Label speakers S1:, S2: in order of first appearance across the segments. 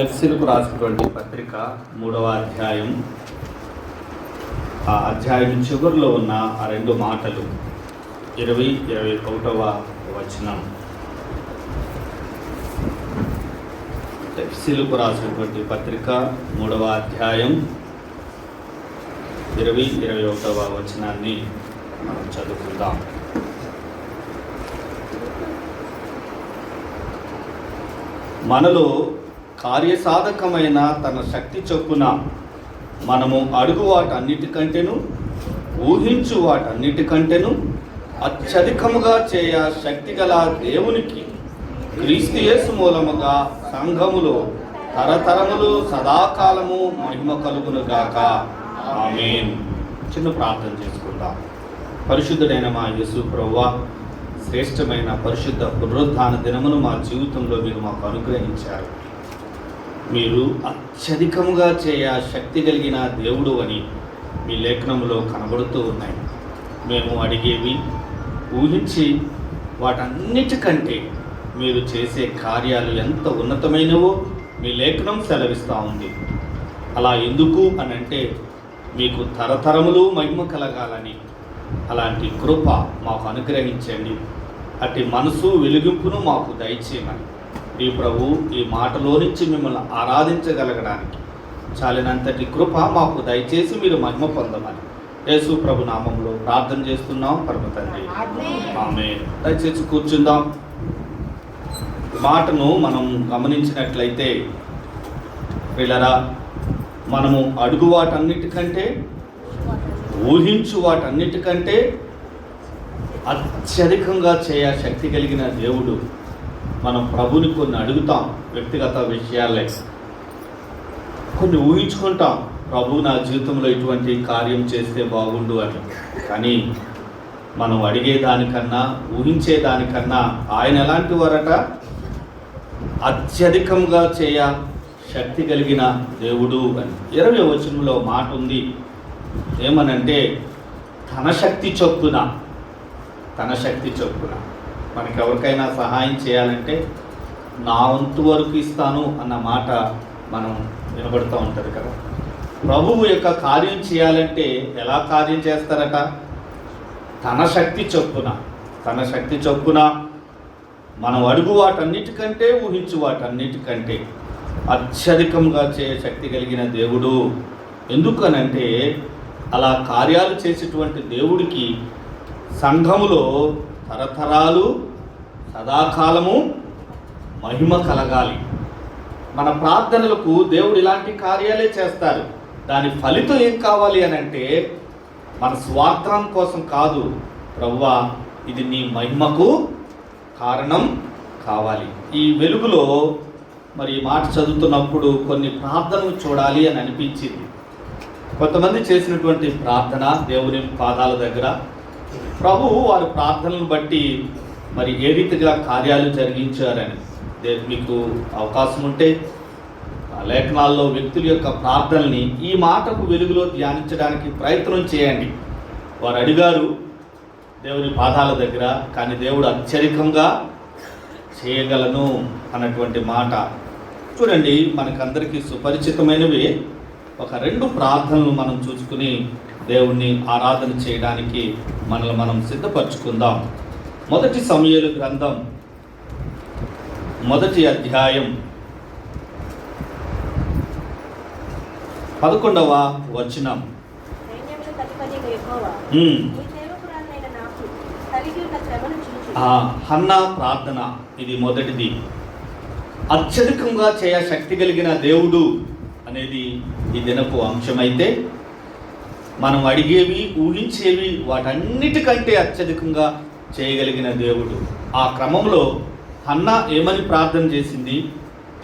S1: ఎఫ్సిలకు రాసినటువంటి పత్రిక మూడవ అధ్యాయం. ఆ అధ్యాయం చివరిలో ఉన్న ఆ రెండు మాటలు. ఇరవై ఇరవై ఒకటవ వచనం. ఎఫ్సిలకు రాసినటువంటి పత్రిక మూడవ అధ్యాయం ఇరవై ఇరవై ఒకటవ వచనాన్ని మనం చదువుకుందాం. మనలో కార్యసాధకమైన తన శక్తి చొప్పున మనము అడుగు వాటన్నిటికంటేను ఊహించు వాటన్నిటికంటేను అత్యధికముగా చేయ శక్తి గల దేవునికి క్రీస్తుయేసు మూలముగా సంఘములో తరతరములు సదాకాలము మహిమ కలుగునుగాక. ఆమె చిన్న ప్రార్థన చేసుకుందాం. పరిశుద్ధుడైన మా యేసు ప్రవ్వ శ్రేష్టమైన పరిశుద్ధ పునరుద్ధాన దినమును మా జీవితంలో మీరు మాకు అనుగ్రహించారు. మీరు అత్యధికముగా చేయ శక్తి కలిగిన దేవుడు అని మీ లేఖనంలో కనబడుతూ ఉన్నాయి. మేము అడిగేవి ఊహించి వాటన్నిటికంటే మీరు చేసే కార్యాలు ఎంత ఉన్నతమైనవో మీ లేఖనం సెలవిస్తూ ఉంది. అలా ఎందుకు అని అంటే మీకు తరతరములు మహిమ కలగాలని అలాంటి కృప మాకు అనుగ్రహించండి. అట్టి మనసు వెలిగింపును మాకు దయచేయమని. ఈ ప్రభు ఈ మాటలో నుంచి మిమ్మల్ని ఆరాధించగలగడానికి చాలినంతటి కృప మాకు దయచేసి మీరు మహిమ పొందమని యేసు ప్రభు నామంలో ప్రార్థన చేస్తున్నాం పరమ ఆమె దయచేసి కూర్చుందాం. మాటను మనం గమనించినట్లయితే పిల్లరా మనము అడుగు వాటన్నిటికంటే ఊహించు వాటన్నిటికంటే అత్యధికంగా చేయ శక్తి కలిగిన దేవుడు మనం ప్రభుని కొన్ని అడుగుతాం వ్యక్తిగత విషయాలే. కొన్ని ఊహించుకుంటాం ప్రభు నా జీవితంలో ఇటువంటి కార్యం చేస్తే బాగుండు అని. కానీ మనం అడిగే దానికన్నా ఊహించే దానికన్నా ఆయన ఎలాంటి వారట? అత్యధికంగా చేయ శక్తి కలిగిన దేవుడు అని. ఇరవై వచనంలో మాట ఉంది. ఏమనంటే తన శక్తి చొప్పున తన శక్తి చొప్పున. మనకి ఎవరికైనా సహాయం చేయాలంటే నా వంతు వరకు ఇస్తాను అన్న మాట మనం వినబడుతూ ఉంటుంది కదా. ప్రభువు యొక్క కార్యం చేయాలంటే ఎలా కార్యం చేస్తారట? తన శక్తి చొప్పున. తన శక్తి చొప్పున మనం అడుగు వాటన్నిటికంటే ఊహించు వాటన్నిటికంటే అత్యధికంగా చేయ శక్తి కలిగిన దేవుడు. ఎందుకనంటే అలా కార్యాలు చేసేటువంటి దేవుడికి సంఘములో తరతరాలు సదాకాలము మహిమ కలగాలి. మన ప్రార్థనలకు దేవుడు ఇలాంటి కార్యాలే చేస్తారు. దాని ఫలితం ఏం కావాలి అని అంటే మన స్వార్థం కోసం కాదు. ప్రవ్వా ఇది నీ మహిమకు కారణం కావాలి. ఈ వెలుగులో మరి మాట చదువుతున్నప్పుడు కొన్ని ప్రార్థనలు చూడాలి అని అనిపించింది. కొంతమంది చేసినటువంటి ప్రార్థన దేవుని పాదాల దగ్గర ప్రభు వారి ప్రార్థనలను బట్టి మరి ఏ రీతిగా కార్యాలు జరిగించారని మీకు అవకాశం ఉంటే ఆ లేఖనాల్లో వ్యక్తుల యొక్క ప్రార్థనల్ని ఈ మాటకు వెలుగులో ధ్యానించడానికి ప్రయత్నం చేయండి. వారు అడిగారు దేవుని పాదాల దగ్గర కానీ దేవుడు అత్యధికంగా చేయగలను అన్నటువంటి మాట. చూడండి మనకందరికీ సుపరిచితమైనవి ఒక రెండు ప్రార్థనలు మనం చూసుకుని దేవుణ్ణి ఆరాధన చేయడానికి మనల్ని మనం సిద్ధపరచుకుందాం. మొదటి సమయలు గ్రంథం మొదటి అధ్యాయం పదకొండవ వచనం. హన్నా ప్రార్థన ఇది మొదటిది. అత్యధికంగా చేయ శక్తి కలిగిన దేవుడు అనేది ఈ దినపు అంశమైతే మనం అడిగేవి ఊహించేవి వాటన్నిటికంటే అత్యధికంగా చేయగలిగిన దేవుడు. ఆ క్రమంలో అన్న ఏమని ప్రార్థన చేసింది?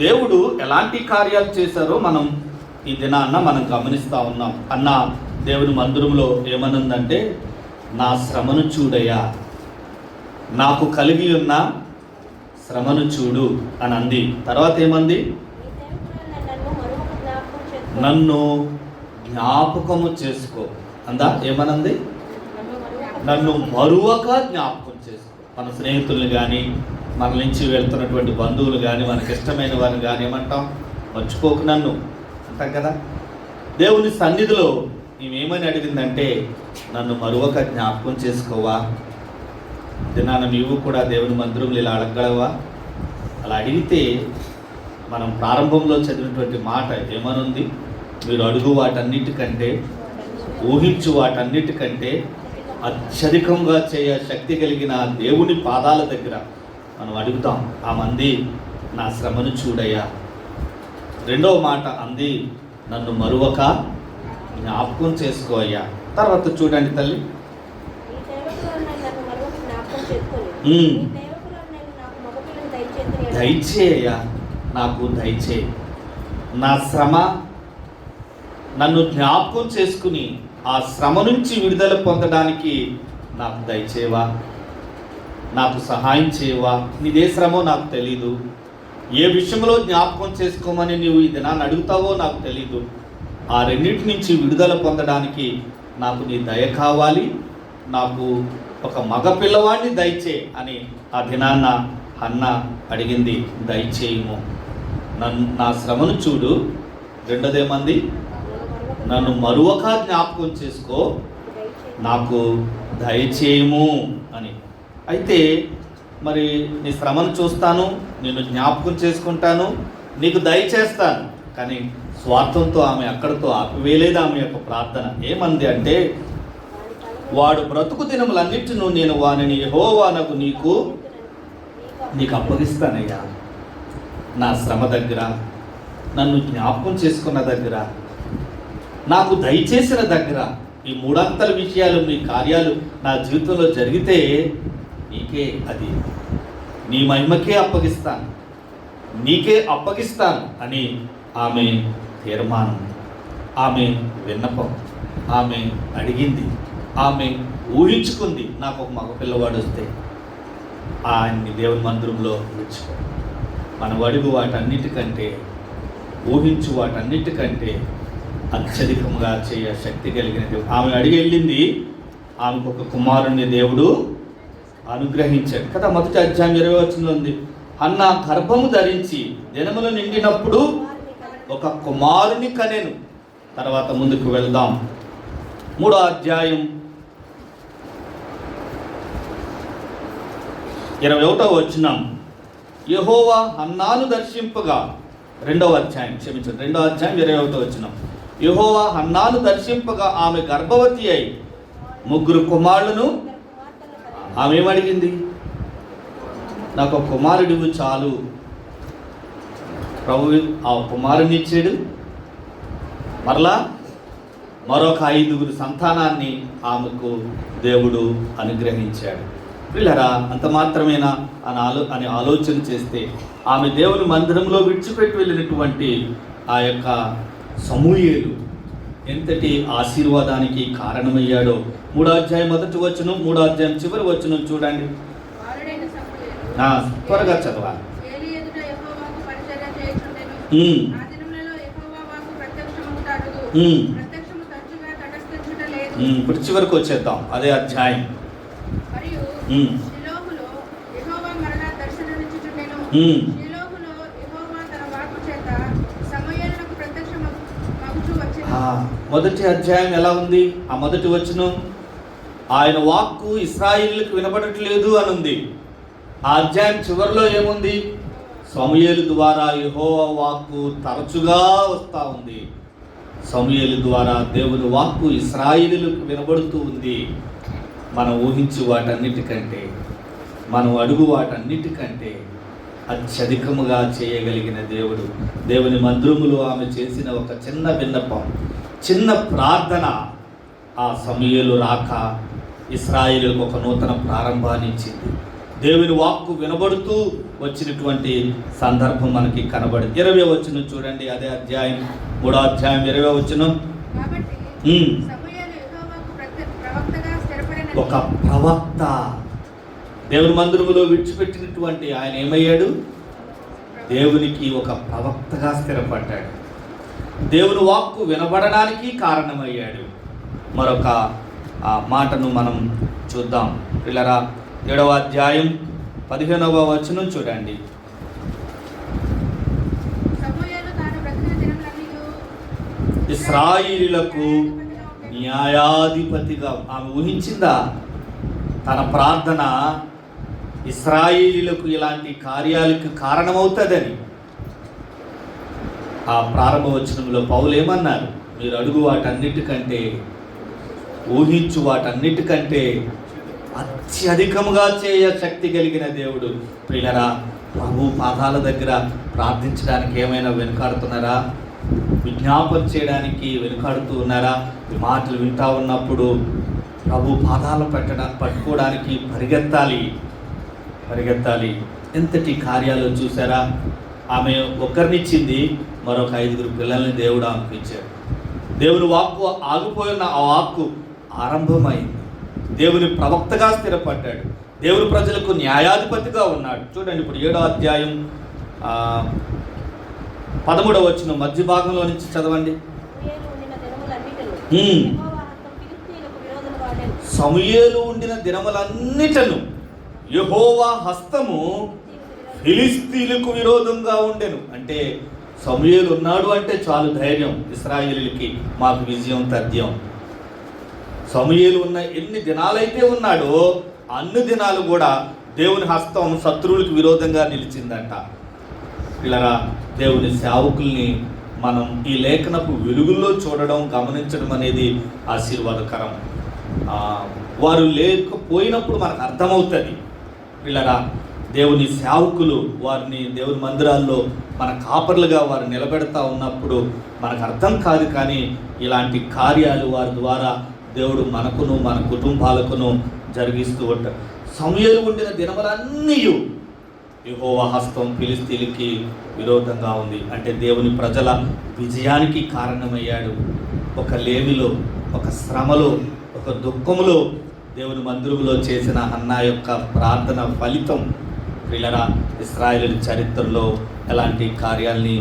S1: దేవుడు ఎలాంటి కార్యాలు చేశారో మనం ఈ దినాన్న మనం గమనిస్తూ ఉన్నాం. అన్న దేవుని మందిరంలో ఏమనుందంటే నా శ్రమను చూడయ్యా. నాకు కలిగి ఉన్న శ్రమను చూడు అని అంది. తర్వాత ఏమంది?
S2: నన్ను జ్ఞాపకం చేసుకో.
S1: జ్ఞాపకము చేసుకో. అందా? ఏమనంది?
S2: నన్ను మరొక
S1: మరువక జ్ఞాపకం చేసుకో. మన స్నేహితుల్ని కానీ మన నుంచి వెళ్తున్నటువంటి బంధువులు కానీ మనకి ఇష్టమైన వారిని కానీ ఏమంటాం? మర్చిపోకు నన్ను. అంటాం కదా? దేవుని సన్నిధిలో మేమేమని అడిగిందంటే నన్ను మరొక జ్ఞాపకం చేసుకోవా? దినాన నీవు కూడా దేవుని మందిరంలో ఇలా అడగలవా అలా అడిగితే మనం ప్రారంభంలో చదివినటువంటి మాట ఏమనుంది? మీరు అడుగు వాటన్నిటికంటే ఊహించు వాటన్నిటికంటే అత్యధికంగా చేయ శక్తి కలిగిన దేవుని పాదాల దగ్గర మనం అడుగుతాం ఆ మంది నా శ్రమను చూడయ్యా. రెండవ మాట అంది నన్ను మరువక జ్ఞాపకం చేసుకో అయ్యా. తర్వాత చూడండి తల్లి. దయచేయ్యా నాకు దయచే నా శ్రమ నన్ను జ్ఞాపకం చేసుకుని ఆ శ్రమ నుంచి విడుదల పొందడానికి నాకు దయచేవా నాకు సహాయం చేయవా? నీదే శ్రమో నాకు తెలీదు. ఏ విషయంలో జ్ఞాపకం చేసుకోమని నీవు ఈ దినాన్ని అడుగుతావో నాకు తెలీదు. ఆ రెండింటి నుంచి విడుదల పొందడానికి నాకు నీ దయ కావాలి. నాకు ఒక మగ పిల్లవాడిని దయచే అని ఆ దినాన్న అన్న అడిగింది. దయచేయము. నన్ను నా శ్రమను చూడు. రెండోదేమంది నన్ను మరొక జ్ఞాపకం చేసుకో. నాకు దయచేయము అని. అయితే మరి నీ శ్రమను చూస్తాను నేను జ్ఞాపకం చేసుకుంటాను నీకు దయచేస్తాను కానీ స్వార్థంతో ఆమె అక్కడితో ఆపివేయలేదు ఆమె యొక్క ప్రార్థన. ఏమంది అంటే వాడు బ్రతుకు దినములన్నిటిను నేను వానిని వానకు నీకు నీకు అప్పగిస్తానయ్యా. నా శ్రమ దగ్గర నన్ను జ్ఞాపకం చేసుకున్న దగ్గర నాకు దయచేసిన దగ్గర ఈ మూడంతల విషయాలు మీ కార్యాలు నా జీవితంలో జరిగితే నీకే అది. నీ మహిమకే అప్పగిస్తాను. నీకే అప్పగిస్తాను అని ఆమె తీర్మానం ఆమె విన్నపం ఆమె అడిగింది ఆమె ఊహించుకుంది నాకు ఒక మగ పిల్లవాడు వస్తే. ఆయన్ని దేవుని మందిరంలో విడిచిపో మన అడుగు వాటన్నిటికంటే ఊహించు వాటన్నిటికంటే అత్యధికముగా చేయ శక్తి కలిగిన దేవుడు ఆమె అడిగి వెళ్ళింది ఆమెకు ఒక కుమారుణ్ణి దేవుడు అనుగ్రహించాడు. కదా మొదటి అధ్యాయం ఇరవై వచ్చింది ఉంది. అన్న గర్భము ధరించి దినములు నిండినప్పుడు ఒక కుమారుని కనెను. తర్వాత ముందుకు వెళ్దాం. మూడో అధ్యాయం ఇరవై ఒకటో వచ్చినాం యహోవా అన్నాను దర్శింపగా. రెండవ అధ్యాయం క్షమించండి. రెండవ అధ్యాయం ఇరవై ఒకటో వచ్చినాం యహోవా హన్నాను దర్శింపగా ఆమె గర్భవతి అయి ముగ్గురు కుమారులను ఆమె ఏమడిగింది నాకు ఒక చాలు. ప్రభు ఆ కుమారుని ఇచ్చాడు. మరలా మరొక ఐదుగురు సంతానాన్ని ఆమెకు దేవుడు అనుగ్రహించాడు. పిల్లరా అంత మాత్రమేనా అని ఆలో అని ఆలోచన చేస్తే ఆమె దేవుని మందిరంలో విడిచిపెట్టి వెళ్ళినటువంటి ఆ యొక్క సమూయేలు. ఎంతటి ఆశీర్వాదానికి కారణమయ్యాడో. మూడో అధ్యాయం మొదటి వచ్చును మూడో అధ్యాయం చివరి వచ్చును చూడండి. త్వరగా చదవాలి. ఇప్పుడు చివరికి వచ్చేద్దాం. అదే అధ్యాయం.
S3: మరియు
S1: ఉమ్,
S3: షిలోహులో యెహోవా మరలా దర్శనమిచ్చుచుండెను.
S1: ఉమ్.
S3: షిలోహులో యెహోవా తన వాక్కు చేత సమూయేలునకు ప్రత్యక్షమగు- మగుచు వచ్చెను.
S1: ఆ, మొదటి అధ్యాయం ఎలా ఉంది? ఆ మొదటి వచనం ఆయన వాక్కు ఇస్రాయిల్కి వినపడట్లేదు అని ఉంది ఆ అధ్యాయం చివరిలో ఏముంది? సమూయేలు ద్వారా యహో వాక్కు తరచుగా వస్తూ ఉంది. సమూయేలు ద్వారా దేవుని వాక్కు ఇస్రాయిలకు వినబడుతూ ఉంది. మనం ఊహించు వాటన్నిటికంటే మనం అడుగు వాటన్నిటికంటే అత్యధికముగా చేయగలిగిన దేవుడు. దేవుని మందిరములో ఆమె చేసిన ఒక చిన్న విన్నపం చిన్న ప్రార్థన ఆ సమయలు రాక ఇస్రాయిలకు ఒక నూతన ప్రారంభాన్ని ఇచ్చింది. దేవుని వాక్కు వినబడుతూ వచ్చినటువంటి సందర్భం మనకి కనబడింది ఇరవై వచ్చిన చూడండి అదే అధ్యాయం మూడో అధ్యాయం ఇరవై వచ్చిన ఒక ప్రవక్త దేవుని మందిరములో విడిచిపెట్టినటువంటి ఆయన ఏమయ్యాడు? దేవునికి ఒక ప్రవక్తగా స్థిరపడ్డాడు. దేవుని వాక్కు వినబడడానికి కారణమయ్యాడు. మరొక ఆ మాటను మనం చూద్దాం. పిల్లరా ఏడవ అధ్యాయం పదిహేనవ వచనం చూడండి. ఇస్రాయిలకు న్యాయాధిపతిగా ఆమె ఊహించిందా? తన ప్రార్థన ఇస్రాయిలీలకు ఇలాంటి కార్యాలకు కారణమవుతుందని. ఆ ప్రారంభ వచనంలో పౌలు ఏమన్నారు మీరు అడుగు వాటన్నిటికంటే ఊహించు వాటన్నిటికంటే అత్యధికముగా చేయ శక్తి కలిగిన దేవుడు. ప్రియులరా ప్రభు పాదాల దగ్గర ప్రార్థించడానికి ఏమైనా వెనుకాడుతున్నారా? విజ్ఞాపన చేయడానికి వెనుకాడుతూ ఉన్నారా? ఈ మాటలు వింటా ఉన్నప్పుడు ప్రభు పాదాలు పెట్టడానికి పట్టుకోవడానికి పరిగెత్తాలి. పరిగెత్తాలి. ఎంతటి కార్యాలు చూసారా? ఆమె ఒక్కరినిచ్చింది మరొక ఐదుగురు పిల్లల్ని దేవుడు ఆమెకు ఇచ్చాడు దేవుని వాక్కు ఆగిపోయిన ఆ వాక్కు ఆరంభమైంది. దేవుని ప్రవక్తగా స్థిరపడ్డాడు. దేవుని ప్రజలకు న్యాయాధిపతిగా ఉన్నాడు. చూడండి ఇప్పుడు ఏడో అధ్యాయం పదమూడవ వచ్చిన మధ్య భాగంలో నుంచి చదవండి.
S2: సమూయేలు ఉండిన
S1: దినములన్నిటను యహోవా హస్తము ఫిలిస్తీన్లకు విరోధంగా ఉండెను. అంటే సమూయేలు ఉన్నాడు అంటే చాలు ధైర్యం. ఇస్రాయేలీలకి మాకు విజయం తథ్యం. సమూయేలు ఉన్న ఎన్ని దినాలైతే ఉన్నాడో అన్ని దినాలు కూడా దేవుని హస్తం శత్రువులకు విరోధంగా నిలిచిందంట. ఇలా దేవుని సేవకుల్ని మనం ఈ లేఖనపు వెలుగుల్లో చూడడం గమనించడం అనేది ఆశీర్వాదకరం. వారు లేకపోయినప్పుడు మనకు అర్థమవుతుంది. పిల్లరా దేవుని సేవకులు వారిని దేవుని మందిరాల్లో మన కాపర్లుగా వారు నిలబెడతా ఉన్నప్పుడు మనకు అర్థం కాదు కానీ ఇలాంటి కార్యాలు వారి ద్వారా దేవుడు మనకును మన కుటుంబాలకును జరిగిస్తూ ఉంటారు. సమయాలు ఉండిన దినములన్నీ యహోవ హస్తం ఫిలిస్తీన్కి విరోధంగా ఉంది. అంటే దేవుని ప్రజల విజయానికి కారణమయ్యాడు. ఒక లేమిలో ఒక శ్రమలో ఒక దుఃఖములో దేవుని మందిరంలో చేసిన అన్న యొక్క ప్రార్థన ఫలితం పిల్లరా ఇస్రాయేల్ చరిత్రలో ఎలాంటి కార్యాల్ని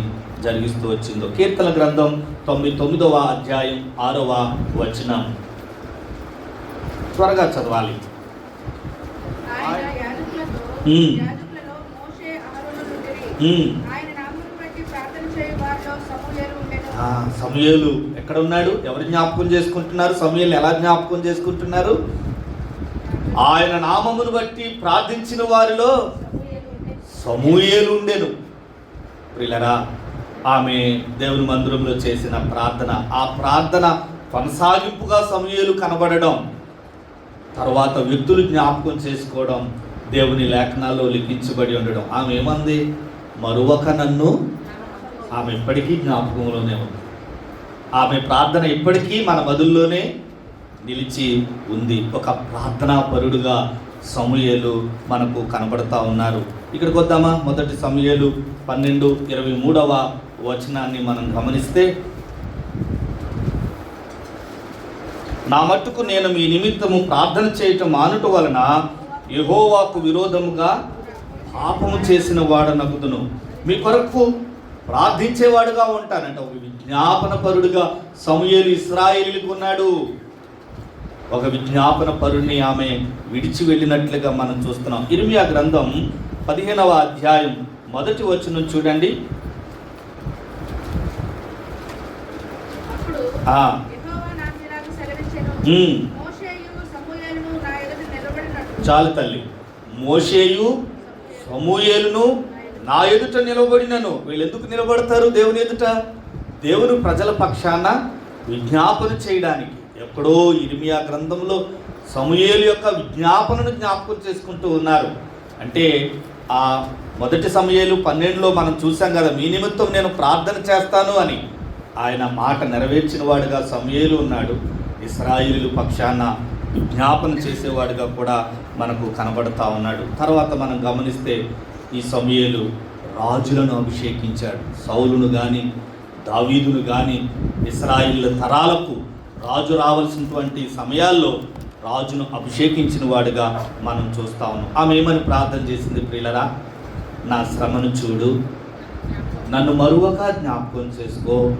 S1: జరిగిస్తూ వచ్చిందో. కీర్తన గ్రంథం తొమ్మిది తొమ్మిదవ అధ్యాయం ఆరవ వచనం. త్వరగా చదవాలి.
S3: సమూయేలు
S1: ఎక్కడ ఉన్నాడు? ఎవరు జ్ఞాపకం చేసుకుంటున్నారు? సమూయేలు ఎలా జ్ఞాపకం చేసుకుంటున్నారు? ఆయన నామమును బట్టి ప్రార్థించిన వారిలో
S2: సమూయేలు ఉండేను
S1: ప్రిలరా ఆమె దేవుని మందిరంలో చేసిన ప్రార్థన. ఆ ప్రార్థన కొనసాగింపుగా సమూయేలు కనబడడం తర్వాత వ్యక్తులు జ్ఞాపకం చేసుకోవడం దేవుని లేఖనాల్లో లిఖించబడి ఉండడం. ఆమె ఏమంది? మరువక నన్ను ఆమె ఇప్పటికీ జ్ఞాపకంలోనే ఉంది. ఆమె ప్రార్థన ఇప్పటికీ మన మధుల్లోనే నిలిచి ఉంది. ఒక ప్రార్థనా పరుడుగా సమూయేలు మనకు కనబడతా ఉన్నారు. ఇక్కడికి వద్దామా? మొదటి సమూయేలు పన్నెండు ఇరవై మూడవ వచనాన్ని మనం గమనిస్తే నా మట్టుకు నేను మీ నిమిత్తము ప్రార్థన చేయటం మానుట వలన యహోవాకు విరోధముగా పాపము చేసిన వాడు నగుదును. మీ కొరకు ప్రార్థించేవాడుగా ఉంటానంట. ఒక విజ్ఞాపన పరుడుగా సమూయేలు ఇస్రాయేలీలకు ఉన్నాడు. ఒక విజ్ఞాపన పరుణ్ణి ఆమె విడిచి వెళ్ళినట్లుగా మనం చూస్తున్నాం. ఇర్మియా గ్రంథం పదిహేనవ అధ్యాయం మొదటి వచనం చూడండి. చాలు తల్లి. మోషేయు సమూయేలును నా ఎదుట నిలబడినను. వీళ్ళు ఎందుకు నిలబడతారు దేవుని ఎదుట? దేవుని ప్రజల పక్షాన విజ్ఞాపన చేయడానికి. ఎక్కడో ఇర్మియా గ్రంథంలో సమయలు యొక్క విజ్ఞాపనను జ్ఞాపకం చేసుకుంటూ ఉన్నారు. అంటే ఆ మొదటి సమయాలు పన్నెండులో మనం చూసాం కదా మీ నిమిత్తం నేను ప్రార్థన చేస్తాను అని. ఆయన మాట నెరవేర్చిన వాడుగా సమయలు ఉన్నాడు. ఇస్రాయిలు పక్షాన విజ్ఞాపన చేసేవాడుగా కూడా మనకు కనబడతా ఉన్నాడు. తర్వాత మనం గమనిస్తే ఈ సమయలు రాజులను అభిషేకించాడు. సౌలును కానీ దావీదును కానీ ఇస్రాయిల్ తరాలకు రాజు రావాల్సినటువంటి సమయాల్లో రాజును అభిషేకించిన వాడుగా మనం చూస్తా ఉన్నాం. ఆమె ఏమని ప్రార్థన చేసింది ప్రియులరా? నా శ్రమను చూడు. నన్ను మరువక జ్ఞాపకం చేసుకో.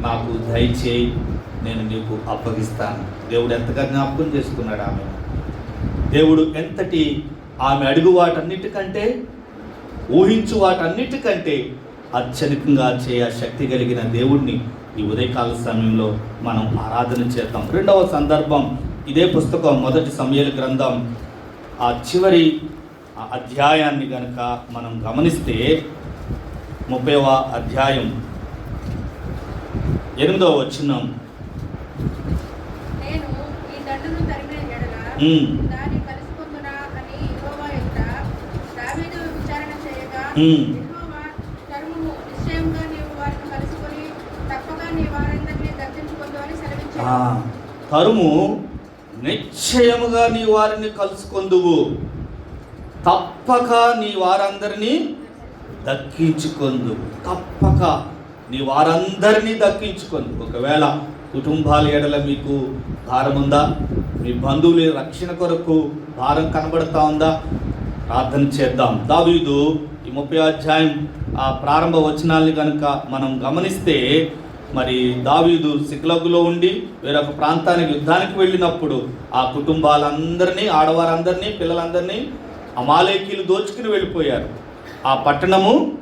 S1: నాకు దయచేయి. నేను నీకు అప్పగిస్తాను. దేవుడు ఎంతగా జ్ఞాపకం చేసుకున్నాడు ఆమె దేవుడు ఎంతటి ఆమె అడుగు వాటన్నిటికంటే ఊహించు వాటన్నిటికంటే అత్యధికంగా చేయ శక్తి కలిగిన దేవుణ్ణి ఈ ఉదయకాల సమయంలో మనం ఆరాధన చేద్దాం. రెండవ సందర్భం ఇదే పుస్తకం మొదటి సమయాల గ్రంథం. ఆ చివరి అధ్యాయాన్ని గనుక మనం గమనిస్తే ముప్పైవ అధ్యాయం ఎనిమిదవ వచ్చినాం.
S3: దాన్ని
S1: తరుము నిశ్చయముగా నీ వారిని కలుసుకొందువు. తప్పక నీ వారందరినీ దక్కించుకొందు. తప్పక నీ వారందరినీ దక్కించుకొందు. ఒకవేళ కుటుంబాల ఎడల మీకు భారం ఉందా మీ బంధువుల రక్షణ కొరకు భారం కనబడతా ఉందా? ప్రార్థన చేద్దాం. దావీదు ఈ ముప్పై అధ్యాయం ఆ ప్రారంభ వచనాల్ని కనుక మనం గమనిస్తే మరి దావీదు సిక్లగులో ఉండి వేరొక ప్రాంతానికి యుద్ధానికి వెళ్ళినప్పుడు ఆ కుటుంబాలందరినీ ఆడవారందరినీ పిల్లలందరినీ అమాలేకీలు దోచుకుని వెళ్ళిపోయారు. ఆ పట్టణము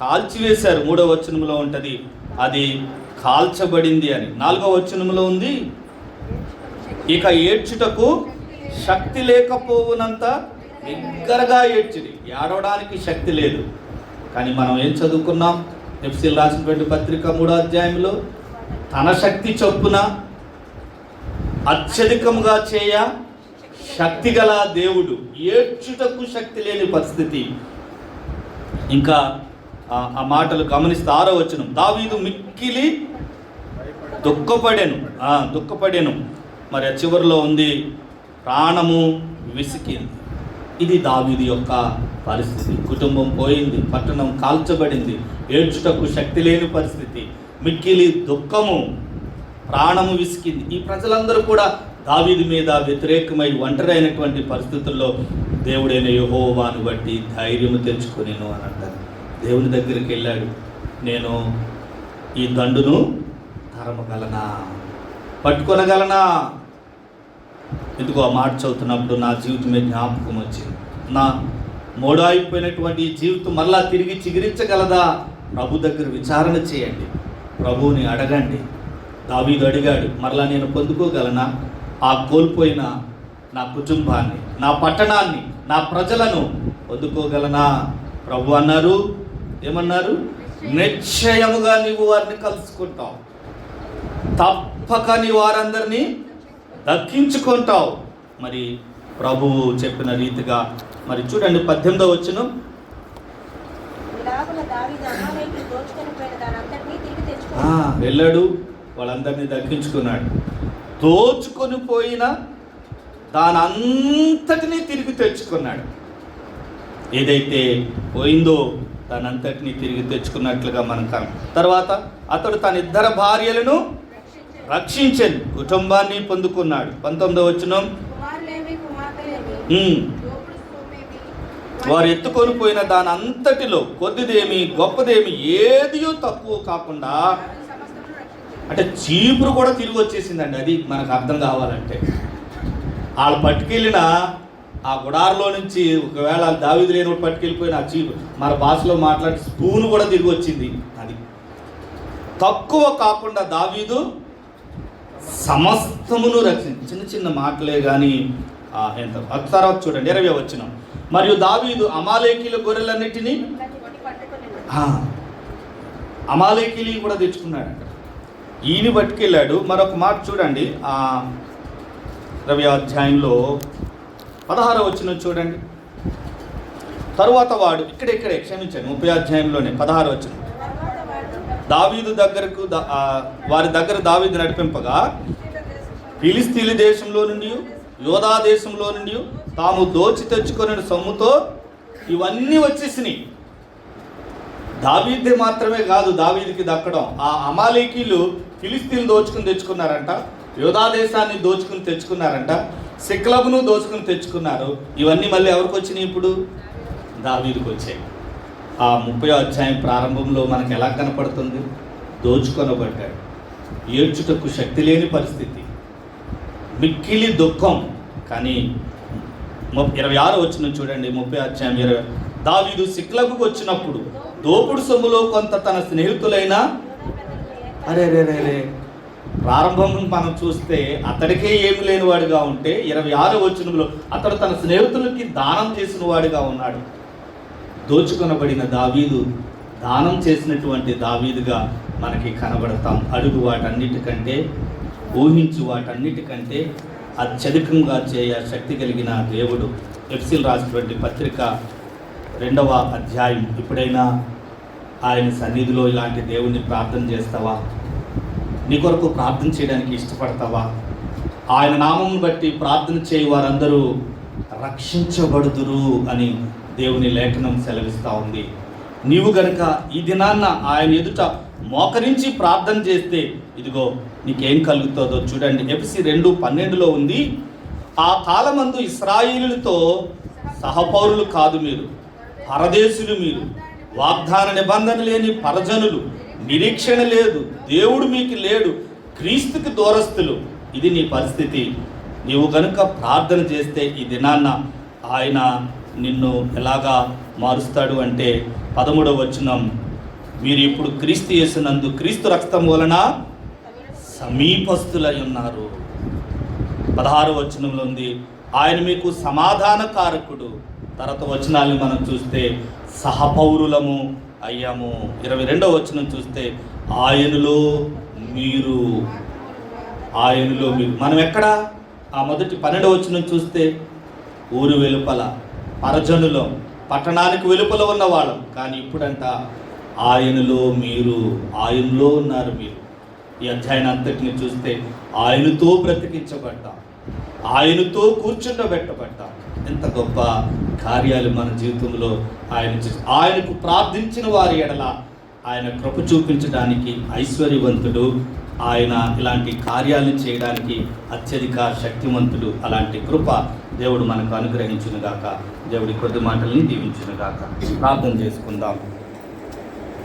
S1: కాల్చివేశారు. మూడవ వచనంలో ఉంటుంది అది కాల్చబడింది అని. నాలుగవ వచనంలో ఉంది ఇక ఏడ్చుటకు శక్తి లేకపోవునంత దగ్గరగా ఏడ్చిది ఏడవడానికి శక్తి లేదు. కానీ మనం ఏం చదువుకున్నాం? ఎఫ్సీల్ రాసినటువంటి పత్రిక మూడో అధ్యాయంలో తన శక్తి చొప్పున అత్యధికముగా చేయ శక్తి గల దేవుడు ఏడ్చుటకు శక్తి లేని పరిస్థితి. ఇంకా ఆ- మాటలు గమనిస్తే ఆరో వచనం దావీదు మిక్కిలి దుఃఖపడెను. దుఃఖపడాను దుఃఖపడెను. మరి చివరిలో ఉంది ప్రాణము విసికింది. ఇది దావీది యొక్క పరిస్థితి. కుటుంబం పోయింది పట్టణం కాల్చబడింది ఏడ్చుటకు శక్తి లేని పరిస్థితి మిక్కిలి దుఃఖము ప్రాణము విసికింది. ఈ ప్రజలందరూ కూడా దావీది మీద వ్యతిరేకమై ఒంటరైనటువంటి పరిస్థితుల్లో దేవుడైన యహోవాను బట్టి ధైర్యము తెచ్చుకునేను అని అంటారు. దేవుని దగ్గరికి వెళ్ళాడు. నేను ఈ దండును తరమగలనా? పట్టుకొనగలనా? ఎందుకో ఆ మాట చదువుతున్నప్పుడు నా జీవితమే జ్ఞాపకం వచ్చింది. నా మోడాయిపోయినటువంటి జీవితం మళ్ళా తిరిగి చిగురించగలదా? ప్రభు దగ్గర విచారణ చేయండి. ప్రభువుని అడగండి. దావీదు అడిగాడు మరలా నేను పొందుకోగలనా? ఆ కోల్పోయిన నా కుటుంబాన్ని నా పట్టణాన్ని నా ప్రజలను పొందుకోగలనా? ప్రభు అన్నారు ఏమన్నారు? నిశ్చయముగా నీవు వారిని కలుసుకుంటావు. తప్పక నీ వారందరినీ దక్కించుకుంటావు. మరి ప్రభువు చెప్పిన రీతిగా మరి చూడండి పద్దెనిమిదో వచ్చిన వెళ్ళాడు వాళ్ళందరినీ దక్కించుకున్నాడు. దోచుకొని పోయిన దాని అంతటినీ తిరిగి తెచ్చుకున్నాడు. ఏదైతే పోయిందో దానంతటినీ తిరిగి తెచ్చుకున్నట్లుగా మనం తర్వాత అతడు తన ఇద్దరు భార్యలను రక్షించాను కుటుంబాన్ని పొందుకున్నాడు. పంతొమ్మిదో వచ్చిన
S3: కుమారులేమి కుమార్తెలేమి?
S1: ఉమ్.
S3: దోపుడు సొమ్మేమి
S1: వారు ఎత్తుకొని పోయిన దాని అంతటిలో కొద్దిదేమి గొప్పదేమి ఏదియో తక్కువ కాకుండా. అంటే చీపురు కూడా తిరిగి వచ్చేసిందండి. అది మనకు అర్థం కావాలంటే. వాళ్ళు పట్టుకెళ్ళిన ఆ గుడారిలో నుంచి ఒకవేళ దావిది లేని పట్టుకెళ్ళిపోయిన ఆ చీపు మన భాషలో మాట్లాడి స్పూన్ కూడా తిరిగి వచ్చింది. అది తక్కువ కాకుండా దావీదు సమస్తమును రక్షించి చిన్న చిన్న మాటలే కానీ ఎంత తర్వాత చూడండి ఇరవై వచ్చిన మరియు దావీదు అమాలేకీల గొర్రెలన్నిటినీ అమాలేకీలు కూడా తెచ్చుకున్నాడు అక్కడ. ఈయన పట్టుకెళ్ళాడు. మరొక మాట చూడండి ఆ రవి అధ్యాయంలో పదహార వచ్చిన చూడండి. తరువాత వాడు ఇక్కడెక్కడే ఇక్కడే క్షమించండి ముప్పై అధ్యాయంలోనే పదహారు వచ్చిన దావీదు దగ్గరకు వారి దగ్గర దావీదు నడిపింపగా ఫిలిస్తీన్ల దేశంలో నుండి యోధా దేశంలో నుండి తాము దోచి తెచ్చుకునే సొమ్ముతో ఇవన్నీ వచ్చేసినాయి. దావీదే మాత్రమే కాదు దావీదికి దక్కడం. ఆ అమాలేకీలు ఫిలిస్తీన్ దోచుకుని తెచ్చుకున్నారంట యోధా దేశాన్ని దోచుకుని తెచ్చుకున్నారంట సిక్లబ్ను దోచుకుని తెచ్చుకున్నారు. ఇవన్నీ మళ్ళీ ఎవరికి వచ్చినాయి ఇప్పుడు? దావీదికి వచ్చాయి. ఆ ముప్పై అధ్యాయం ప్రారంభంలో మనకు ఎలా కనపడుతుంది? దోచుకొనబడ్డాడు. ఏడ్చుటకు శక్తి లేని పరిస్థితి. మిక్కిలి దుఃఖం. కానీ ఇరవై ఆరు వచ్చిన చూడండి ముప్పై అధ్యాయం ఇరవై దావీదు సిక్లకు వచ్చినప్పుడు దోపుడు సొమ్ములో కొంత తన స్నేహితులైన
S2: యూదా
S1: అరే రే రే రే ప్రారంభం మనం చూస్తే అతడికే ఏమి లేనివాడిగా ఉంటే ఇరవై ఆరో వచ్చినంలో అతడు తన స్నేహితులకి దానం చేసిన వాడిగా ఉన్నాడు. దోచుకొనబడిన దావీదు దానం చేసినటువంటి దావీదుగా మనకి కనబడతాం. అడుగు వాటన్నిటికంటే ఊహించు వాటన్నిటికంటే అత్యధికంగా చేయ శక్తి కలిగిన దేవుడు. ఎఫ్సిల్ రాసినటువంటి పత్రిక రెండవ అధ్యాయం. ఎప్పుడైనా ఆయన సన్నిధిలో ఇలాంటి దేవుణ్ణి ప్రార్థన చేస్తావా? నీ కొరకు ప్రార్థన చేయడానికి ఇష్టపడతావా? ఆయన నామం బట్టి ప్రార్థన చేయి వారందరూ రక్షించబడుదురు అని దేవుని లేఖనం సెలవిస్తూ ఉంది. నీవు గనుక ఈ దినాన్న ఆయన ఎదుట మోకరించి ప్రార్థన చేస్తే ఇదిగో నీకేం కలుగుతుందో చూడండి. ఎఫ్సి రెండు పన్నెండులో ఉంది. ఆ కాలమందు ఇస్రాయిలులతో సహపౌరులు కాదు మీరు పరదేశులు మీరు. వాగ్దాన నిబంధన లేని పరజనులు నిరీక్షణ లేదు. దేవుడు మీకు లేడు క్రీస్తుకి దూరస్తులు. ఇది నీ పరిస్థితి. నీవు కనుక ప్రార్థన చేస్తే ఈ దినాన్న ఆయన నిన్ను ఎలాగా మారుస్తాడు అంటే పదమూడవ వచనం. మీరు ఇప్పుడు క్రీస్తు చేసినందు క్రీస్తు రక్తం వలన సమీపస్తులై ఉన్నారు. పదహారు వచనంలో ఉంది ఆయన మీకు సమాధాన కారకుడు తర్వాత వచనాలను మనం చూస్తే సహపౌరులము అయ్యాము. ఇరవై రెండవ వచనం చూస్తే ఆయనలో మీరు ఆయనలో మీరు. మనం ఎక్కడ? ఆ మొదటి పన్నెండవ వచనం చూస్తే ఊరు వెలుపల. పరజనులం పట్టణానికి వెలుపల ఉన్న వాళ్ళం కానీ ఇప్పుడంట ఆయనలో మీరు ఆయనలో ఉన్నారు మీరు. ఈ అధ్యాయం అంతటిని చూస్తే ఆయనతో బ్రతికించబడ్డా. ఆయనతో కూర్చుండబెట్టబడ్డా. ఎంత గొప్ప కార్యాలు మన జీవితంలో ఆయన ఆయనకు ప్రార్థించిన వారి ఎడల ఆయన కృప చూపించడానికి ఐశ్వర్యవంతుడు ఆయన ఇలాంటి కార్యాలను చేయడానికి అత్యధిక శక్తివంతుడు అలాంటి కృప దేవుడు మనకు అనుగ్రహించునుగాక. దేవుడి కొద్ది మాటల్ని దీవించునుగాక. ప్రార్థన చేసుకుందాం.